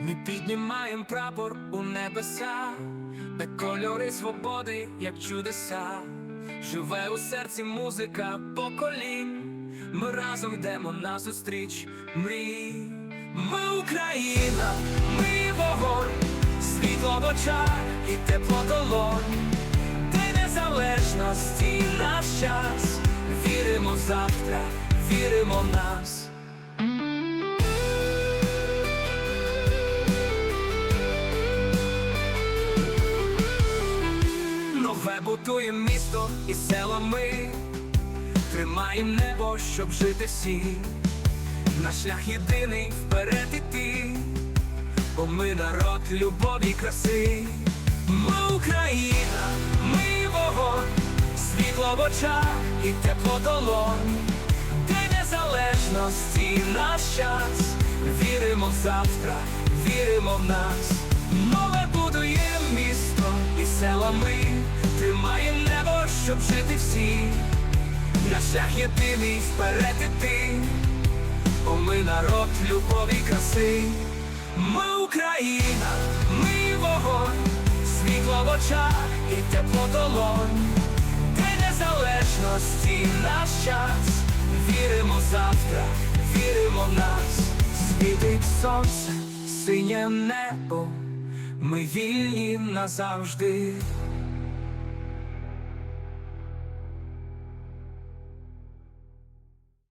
Ми піднімаємо прапор у небеса, де кольори свободи, як чудеса, живе у серці музика поколінь. Ми разом йдемо на зустріч мрій. Ми Україна, ми вогонь, світло в очах і тепло долонь. Ти незалежності наш час, віримо завтра, віримо в нас. Нове будуєм місто і село ми. Тримаєм небо, щоб жити всі. Наш шлях єдиний вперед іти. Бо ми народ любові й краси. Ми Україна, ми вогонь. Світло в очах і тепло долонь. День незалежності наш час. Віримо в завтра, віримо в нас. Нове будує місто і села ми Тримаєм небо, щоб жити всі. Наш шлях єдиний вперед іти Бо ми народ любові краси. Ми Україна, ми вогонь. Світло в очах і тепло долонь. День незалежності наш час? Віримо завтра, віримо в нас. Світить сонце, синє небо. Ми вільні назавжди